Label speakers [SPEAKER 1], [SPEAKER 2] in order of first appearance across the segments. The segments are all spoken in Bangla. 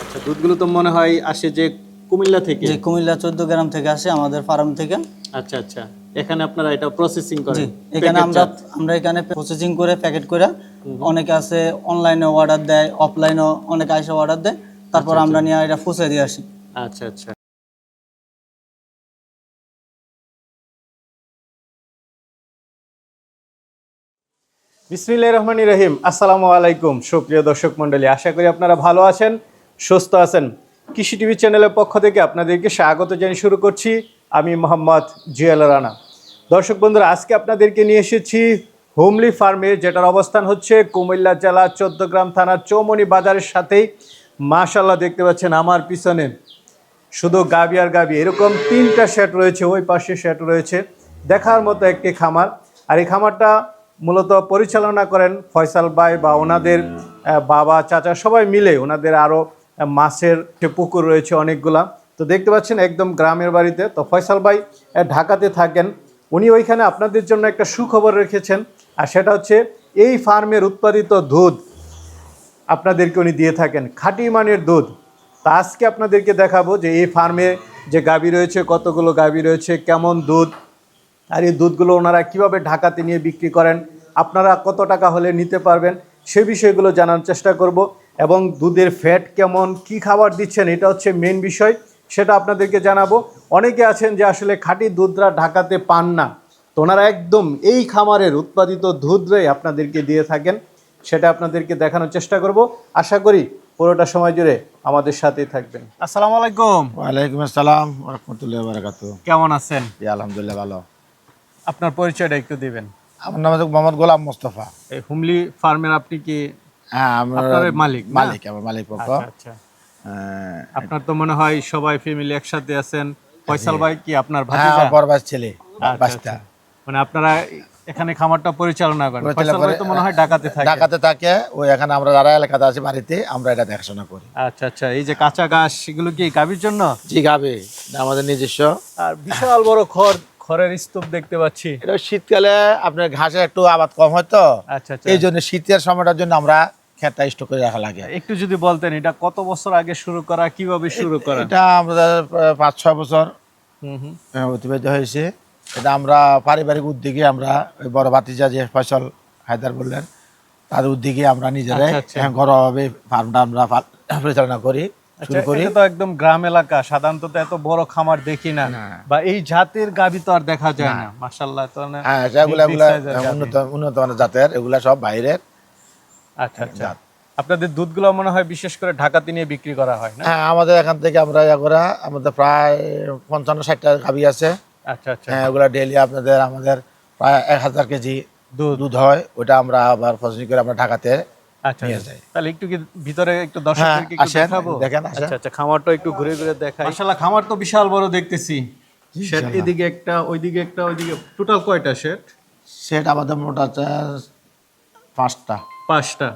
[SPEAKER 1] আচ্ছা দুধগুলো তো মনে হয় আসে যে কুমিল্লা থেকে।
[SPEAKER 2] যে কুমিল্লা চোদ্দ গ্রাম থেকে আসে আমাদের ফার্ম থেকে।
[SPEAKER 1] আচ্ছা আচ্ছা। এখানে আপনারা এটা প্রসেসিং করেন
[SPEAKER 2] এখানে আমরা আমরা এখানে প্রসেসিং করে প্যাকেট করে অনেকে আছে অনলাইনে অর্ডার দেয় অফলাইনেও অনেকে আসে অর্ডার দেয়। তারপর আমরা নিয়ে এটা ফুসে দিয়ে আসি।
[SPEAKER 1] আচ্ছা আচ্ছা। বিসমিল্লাহ রহমানি রহিম। আসসালামু আলাইকুম, সুপ্রিয় দর্শক মণ্ডলী। আশা করি আপনারা ভালো আছেন, সুস্থ আছেন। কৃষি টিভি চ্যানেলের পক্ষ থেকে আপনাদেরকে স্বাগত জানিয়ে শুরু করছি। আমি মোহাম্মদ জিয়াল রানা। দর্শক বন্ধুরা, আজকে আপনাদেরকে নিয়ে এসেছি হোমলি ফার্মে, যেটার অবস্থান হচ্ছে কুমিল্লা জেলা চোদ্দগ্রাম থানার চৌমনি বাজারের সাথেই। মাশাল্লাহ দেখতে পাচ্ছেন আমার পিছনে শুধু গাবি আর গাবি। এরকম তিনটা সেট রয়েছে, ওই পাশে সেট রয়েছে। দেখার মতো একটি খামার। আর এই খামারটা মূলত পরিচালনা করেন ফয়সাল ভাই বা ওনাদের বাবা চাচা সবাই মিলে ওনাদের আরও মাছের যে পুকুর রয়েছে অনেকগুলা। তো দেখতে পাচ্ছেন একদম গ্রামের বাড়িতে। তো ফয়সাল ভাই ঢাকাতে থাকেন। উনি ওইখানে আপনাদের জন্য একটা সুখবর রেখেছেন আর সেটা হচ্ছে এই ফার্মের উৎপাদিত দুধ আপনাদেরকে উনি দিয়ে থাকেন খাঁটি মানের দুধ। তা আজকে আপনাদেরকে দেখাবো যে এই ফার্মে যে গাবি রয়েছে কতগুলো গাবি রয়েছে কেমন দুধ আর এই দুধগুলো ওনারা কীভাবে ঢাকাতে নিয়ে বিক্রি করেন আপনারা কত টাকা হলে নিতে পারবেন সে বিষয়গুলো জানার চেষ্টা করব। এবং দুধের ফ্যাট কেমন কি খাবার দিচ্ছেন এটা হচ্ছে মেন বিষয় সেটা আপনাদেরকে জানাব। অনেকে আছেন যে আসলে খাঁটি দুধরা ঢাকাতে পান না তো ওনারা একদম এই খামারের উৎপাদিত দুধরাই আপনাদেরকে দিয়ে থাকেন সেটা আপনাদেরকে দেখানোর চেষ্টা করব। আশা করি পুরোটা সময় জুড়ে আমাদের সাথেই থাকবেন। আসসালামু আলাইকুম।
[SPEAKER 3] ওয়ালাইকুম আসসালাম রহমতুল্লাহ বারাকাত
[SPEAKER 1] কেমন আছেন?
[SPEAKER 3] আলহামদুলিল্লাহ ভালো।
[SPEAKER 1] আপনার পরিচয়টা একটু দিবেন।
[SPEAKER 3] আমার নাম হচ্ছে মোহাম্মদ গোলাম মোস্তফা।
[SPEAKER 1] এই হুমলি ফার্মের আপনি কি
[SPEAKER 3] হ্যাঁ
[SPEAKER 1] আপনার মালিক
[SPEAKER 3] মালিক আমার মালিক পক্ষ
[SPEAKER 1] আচ্ছা আচ্ছা।
[SPEAKER 3] হ্যাঁ,
[SPEAKER 1] আপনার তো মনে হয় সবাই ফ্যামিলি একসাথে আছেন। ফয়সাল ভাই কি আপনার
[SPEAKER 3] হ্যাঁ
[SPEAKER 1] ভাতিজা?
[SPEAKER 3] বড় ভাই ছেলে
[SPEAKER 1] আচ্ছা, আচ্ছা। মানে আপনারা এখানে খামারটা পরিচালনা করেন। ফয়সাল ভাই তো মনে হয় ঢাকাতে থাকে।
[SPEAKER 3] ঢাকাতে থাকে। ওই এখানে আমরা যারা এলাকাতে আছি বাড়িতে আমরা এটা দেখাশোনা করি।
[SPEAKER 1] আচ্ছা আচ্ছা। এই যে কাঁচা ঘাস এগুলো কি গাভীর জন্য?
[SPEAKER 3] জি গাবে আমাদের নিজস্ব।
[SPEAKER 1] আর বিশাল বড় খড় খড়ের স্তূপ দেখতে পাচ্ছি।
[SPEAKER 3] এটা শীতকালে আপনার ঘাসে একটু আবাদ কম হয় তো।
[SPEAKER 1] আচ্ছা আচ্ছা।
[SPEAKER 3] এই জন্য শীতের সময়টার জন্য আমরা খেতটা স্টক করে রাখা লাগে।
[SPEAKER 1] একটু যদি বলতেন এটা কত বছর আগে শুরু করা কীভাবে শুরু করা?
[SPEAKER 3] এটা আমাদের পাঁচ ছয় বছর।
[SPEAKER 1] হুম হুম।
[SPEAKER 3] আহ, অতিবাহিত হয়েছে। এটা আমরা পারিবারিক উদ্যোগে আমরা ওই বড় ভাতিজা যে ফসল হায়দার বললেন তাদের উদ্যোগে আমরা নিজেরাই
[SPEAKER 1] আচ্ছা, আচ্ছা।
[SPEAKER 3] ঘরোয়াভাবে ফার্মটা আমরা পরিচালনা করি। শুরু
[SPEAKER 1] আচ্ছা,
[SPEAKER 3] করি?
[SPEAKER 1] তো একদম গ্রাম এলাকা সাধারণত এত বড় খামার দেখি না।
[SPEAKER 3] না।
[SPEAKER 1] বা এই জাতের গাভী তো আর দেখা যায় না। মাশাআল্লাহ তো না
[SPEAKER 3] হ্যাঁ এগুলা
[SPEAKER 1] big
[SPEAKER 3] এগুলা
[SPEAKER 1] size এর গাভী।
[SPEAKER 3] উন্নত উন্নত মানের জাতের এগুলা সব বাইরের
[SPEAKER 1] আচ্ছা আচ্ছা। আপনাদের দুধগুলো মনে হয় বিশেষ করে ঢাকাতে নিয়ে বিক্রি করা হয় না?
[SPEAKER 3] হ্যাঁ আমাদের এখান থেকে আমরা ইয়া করা আমাদের প্রায় পঞ্চান্ন ষাটটা গাভি আছে।
[SPEAKER 1] আচ্ছা আচ্ছা।
[SPEAKER 3] হ্যাঁ ওগুলা ডেলি আপনাদের আমাদের প্রায় এক হাজার কেজি
[SPEAKER 1] দুধ।
[SPEAKER 3] দুধ হয় ওটা আমরা আবার প্রসেসিং করে আমরা ঢাকাতে
[SPEAKER 1] আচ্ছা আচ্ছা।
[SPEAKER 3] যাই।
[SPEAKER 1] তাহলে একটু কি ভিতরে একটু দর্শকদেরকে একটু দেখাবো?
[SPEAKER 3] দেখেন,
[SPEAKER 1] আচ্ছা আচ্ছা খামারটা একটু ঘুরে ঘুরে দেখাই। মাশাআল্লাহ খামার তো বিশাল বড় দেখতেছি। শেড এদিকে একটা ওইদিকে একটা ওইদিকে টোটাল কয়টা শেড?
[SPEAKER 3] সেটা আমাদের মোটা আছে পাঁচটা।
[SPEAKER 1] পাঁচটা।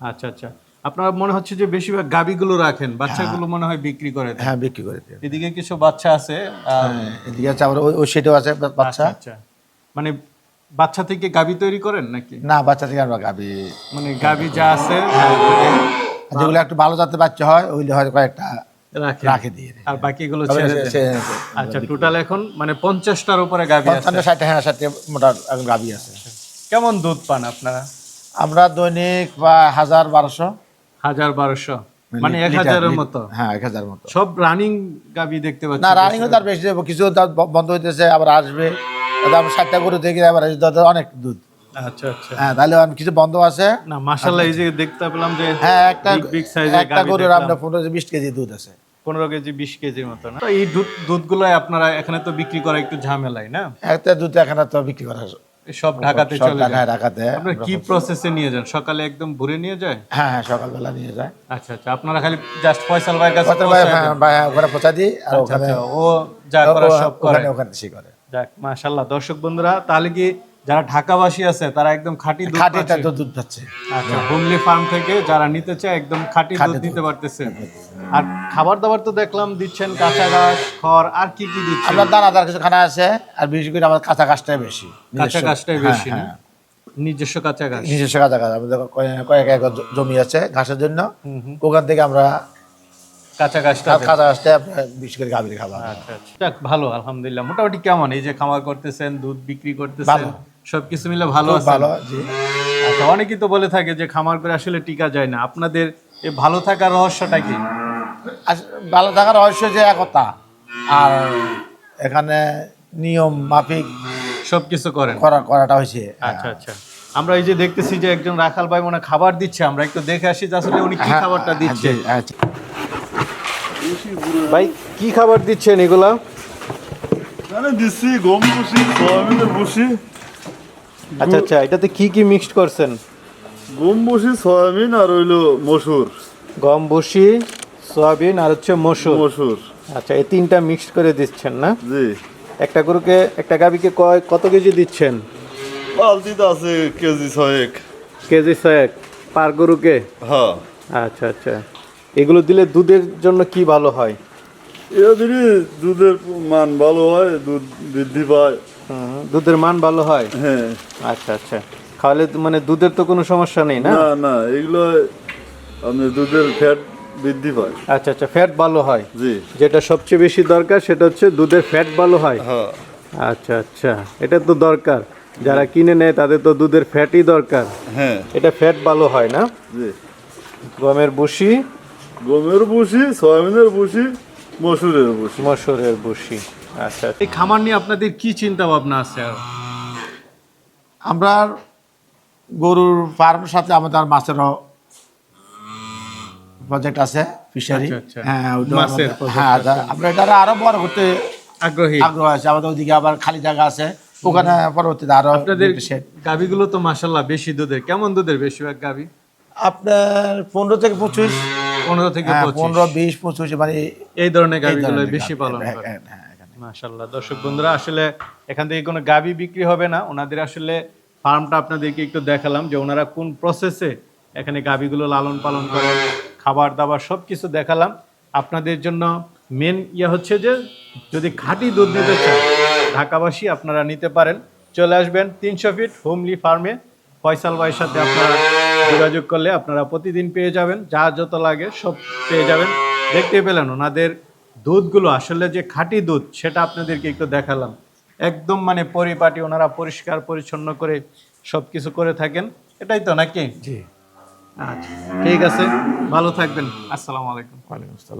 [SPEAKER 1] আচ্ছা আচ্ছা। আপনার মনে হচ্ছে যে বেশিরভাগ গাবিগুলো রাখেন বাচ্চাগুলো মনে হয় বিক্রি করে
[SPEAKER 3] হ্যাঁ বিক্রি করে
[SPEAKER 1] এদিকে কিছু বাচ্চা আছে
[SPEAKER 3] হ্যাঁ, এদিকে আছে আবার ওই- সেটাও আছে বাচ্চা।
[SPEAKER 1] আচ্ছা। মানে বাচ্চা থেকে গাবি তৈরি করেন নাকি?
[SPEAKER 3] না বাচ্চা থেকে আমরা গাবি।
[SPEAKER 1] মানে গাবি যা আছে
[SPEAKER 3] যেগুলো একটু ভালো জাতের বাচ্চা হয় ওইগুলো হয়তো কয়েকটা
[SPEAKER 1] রাখে।
[SPEAKER 3] রাখে দিয়ে
[SPEAKER 1] আর বাকিগুলো ছেড়ে
[SPEAKER 3] সে-
[SPEAKER 1] দেন
[SPEAKER 3] সে-
[SPEAKER 1] আচ্ছা টোটাল এখন মানে পঞ্চাশটার উপরে গাবি আছে।
[SPEAKER 3] পঞ্চান্ন ষাটটা হ্যাঁ মোটা গাবি আছে।
[SPEAKER 1] কেমন দুধ পান আপনারা?
[SPEAKER 3] আমরা দৈনিক হাজার বারোশো।
[SPEAKER 1] হাজার বারোশো। মানে এক হাজারের মতো?
[SPEAKER 3] হ্যাঁ এক হাজার মতো।
[SPEAKER 1] সব রানিং গাবি দেখতে পাচ্ছি
[SPEAKER 3] না রানিং তার বেশি কিছু বন্ধ হইতেছে আবার আসবে। আমরা ষাটটা গরু থেকে আবার অনেক দুধ।
[SPEAKER 1] আচ্ছা আচ্ছা।
[SPEAKER 3] হ্যাঁ তাহলে আমি কিছু বন্ধ আছে।
[SPEAKER 1] না এই যে দেখতে পেলাম যে
[SPEAKER 3] হ্যাঁ একটা
[SPEAKER 1] বিগ সাইজের
[SPEAKER 3] একটা গরুর। আপনার পনেরো বিশ কেজি দুধ আছে।
[SPEAKER 1] পনেরো কেজি বিশ কেজির মতো না? তো এই দুধ দুধগুলো আপনারা এখানে তো বিক্রি করা একটু ঝামেলাই না?
[SPEAKER 3] একটা দুধ এখানে তো বিক্রি করা
[SPEAKER 1] সব ঢাকাতে চলে যায়। আপনারা কি প্রসেসে নিয়ে যান? সকালে একদম ভরে নিয়ে যায়?
[SPEAKER 3] হ্যাঁ হ্যাঁ সকালবেলা নিয়ে যায়।
[SPEAKER 1] আচ্ছা আচ্ছা আপনারা খালি জাস্ট ফয়সাল ভাইয়ের কাছে
[SPEAKER 3] হ্যাঁ ওখানে পৌঁছা দিই আর
[SPEAKER 1] আচ্ছা
[SPEAKER 3] ওখানে
[SPEAKER 1] আচ্ছা ও যা সব করে।
[SPEAKER 3] ওখানে ওখানে সে করে।
[SPEAKER 1] যাক মাশাল্লাহ দর্শক বন্ধুরা তাহলে কি যারা ঢাকাবাসী আছে তারা একদম খাঁটি দুধ
[SPEAKER 3] খাঁটিটা
[SPEAKER 1] পাচ্ছে।
[SPEAKER 3] তো দুধ পাচ্ছে।
[SPEAKER 1] আচ্ছা হুমলি ফার্ম থেকে যারা নিতে চায় একদম খাঁটি দুধ। নিতে পারতেছে। আর খাবার দাবার তো দেখলাম দিচ্ছেন কাঁচা ঘাস খড় আর কি কি দিচ্ছেন?
[SPEAKER 3] আমরা দানাদার কিছু খানা আছে আর বিশেষ করে আমাদের কাঁচা গাছটাই বেশি
[SPEAKER 1] কাঁচা ঘাসটাই
[SPEAKER 3] হ্যাঁ,
[SPEAKER 1] বেশি না?
[SPEAKER 3] হ্যাঁ।
[SPEAKER 1] নিজস্ব কাঁচা ঘাস?
[SPEAKER 3] নিজস্ব কাঁচা গাছ আমাদের কয়েক- কয়েক একর জমি আছে ঘাসের জন্য। ওখান থেকে আমরা
[SPEAKER 1] কাঁচা
[SPEAKER 3] গাছটা বিশেষ করে গাভীর খাবার।
[SPEAKER 1] আচ্ছা আচ্ছা। যাক, ভালো আলহামদুলিল্লাহ। মোটামুটি কেমন? এই যে খামার করতেছেন দুধ বিক্রি করতেছেন সবকিছু মিলে ভালো আছে
[SPEAKER 3] ভালো জি।
[SPEAKER 1] আচ্ছা অনেকেই তো বলে থাকে যে খামার করে আসলে টিকা যায় না। আপনাদের এই ভালো থাকার রহস্যটা কি?
[SPEAKER 3] ভালো থাকার রহস্য যে একতা আর এখানে নিয়ম মাফিক
[SPEAKER 1] সবকিছু করেন।
[SPEAKER 3] করা করাটা হয়েছে।
[SPEAKER 1] আচ্ছা আচ্ছা। আমরা এই যে দেখতেছি যে একজন রাখাল ভাই মনে খাবার দিচ্ছে। আমরা একটু দেখে আসি যে আসলে উনি কি
[SPEAKER 3] হ্যাঁ,
[SPEAKER 1] খাবারটা দিচ্ছে।
[SPEAKER 3] হ্যাঁ, জি।
[SPEAKER 1] ভাই কি খাবার দিচ্ছেন এগুলা?
[SPEAKER 4] দিচ্ছি গম বসি সয়াবিনের বসি।
[SPEAKER 1] আচ্ছা আচ্ছা এটাতে কি কি মিক্সড করছেন?
[SPEAKER 4] গম বসি সয়াবিন আর হইল মসুর।
[SPEAKER 1] গম বসি সয়াবিন আর হচ্ছে মসুর।
[SPEAKER 4] মসুর।
[SPEAKER 1] আচ্ছা এই তিনটা মিক্সড করে দিচ্ছেন না?
[SPEAKER 4] জি।
[SPEAKER 1] একটা গরুকে একটা গাবিকে কয় কত কেজি দিচ্ছেন?
[SPEAKER 4] বালতিতে আছে কেজি ছয়েক।
[SPEAKER 1] কেজি ছয়েক পার গরুকে?
[SPEAKER 4] হ্যাঁ।
[SPEAKER 1] আচ্ছা আচ্ছা। এগুলো দিলে দুধের জন্য কি ভালো হয়?
[SPEAKER 4] এরা দিলে দুধের মান ভালো হয় দুধ বৃদ্ধি পায়।
[SPEAKER 1] দুধের মান ভালো হয়?
[SPEAKER 4] হ্যাঁ।
[SPEAKER 1] আচ্ছা আচ্ছা। খাওয়ালে তো মানে দুধের তো কোনো সমস্যা নেই না?
[SPEAKER 4] না না এগুলো আপনি দুধের ফ্যাট বৃদ্ধি পায়।
[SPEAKER 1] আচ্ছা আচ্ছা ফ্যাট ভালো হয়।
[SPEAKER 4] জি।
[SPEAKER 1] যেটা সবচেয়ে বেশি দরকার সেটা হচ্ছে দুধের ফ্যাট ভালো হয়।
[SPEAKER 4] হ্যাঁ।
[SPEAKER 1] আচ্ছা আচ্ছা এটা তো দরকার। যারা কিনে নেয় তাদের তো দুধের ফ্যাটই দরকার।
[SPEAKER 4] হ্যাঁ।
[SPEAKER 1] এটা ফ্যাট ভালো হয় না?
[SPEAKER 4] জি।
[SPEAKER 1] গমের বুসি
[SPEAKER 4] গমের বসি সয়াবিনের বসি মসুরের বসি
[SPEAKER 1] মসুরের বুসি আচ্ছা। এই খামার নিয়ে আপনাদের কি চিন্তা ভাবনা আছে আর?
[SPEAKER 3] আমরা গরুর ফার্মের সাথে আমাদের মাছেরও প্রজেক্ট আছে ফিশারি
[SPEAKER 1] আচ্ছা, আচ্ছা।
[SPEAKER 3] হ্যাঁ
[SPEAKER 1] মাছের
[SPEAKER 3] হ্যাঁ আমরা এটা আরও বড় করতে
[SPEAKER 1] আগ্রহী।
[SPEAKER 3] আগ্রহ আছে। আমাদের ওদিকে আবার খালি জায়গা আছে। ওখানে পরবর্তীতে আরও
[SPEAKER 1] আপনাদের
[SPEAKER 3] shed।
[SPEAKER 1] তো মাসাল্লাহ বেশি দুধের। কেমন দুধের বেশিরভাগ গাবি
[SPEAKER 3] আপনার পনেরো থেকে পঁচিশ।
[SPEAKER 1] পনেরো থেকে
[SPEAKER 3] হ্যাঁ, পনেরো বিশ পঁচিশ মানে
[SPEAKER 1] এই ধরনের
[SPEAKER 3] ধরনের
[SPEAKER 1] বেশি পালন
[SPEAKER 3] হ্যাঁ,
[SPEAKER 1] করে।
[SPEAKER 3] হ্যাঁ, হ্যাঁ।
[SPEAKER 1] মাশাল্লাহ দর্শক বন্ধুরা আসলে এখান থেকে কোনো গাবি বিক্রি হবে না। ওনাদের আসলে ফার্মটা আপনাদেরকে একটু দেখালাম যে ওনারা কোন প্রসেসে এখানে গাবিগুলো লালন পালন করেন খাবার দাবার সব কিছু দেখালাম। আপনাদের জন্য মেন ইয়ে হচ্ছে যে যদি খাঁটি দুধ নিতে চান ঢাকাবাসী আপনারা নিতে পারেন। চলে আসবেন তিনশো ফিট হোমলি ফার্মে। ফয়সাল ভাইয়ের সাথে আপনারা যোগাযোগ করলে আপনারা প্রতিদিন পেয়ে যাবেন যা যত লাগে সব পেয়ে যাবেন। দেখতে পেলেন ওনাদের দুধগুলো আসলে যে খাঁটি দুধ সেটা আপনাদেরকে একটু দেখালাম। একদম মানে পরিপাটি ওনারা পরিষ্কার পরিচ্ছন্ন করে সব কিছু করে থাকেন। এটাই তো নাকি?
[SPEAKER 3] জি।
[SPEAKER 1] আচ্ছা ঠিক আছে ভালো থাকবেন। আসসালামু আলাইকুম।
[SPEAKER 3] ওয়ালাইকুম আসসালাম।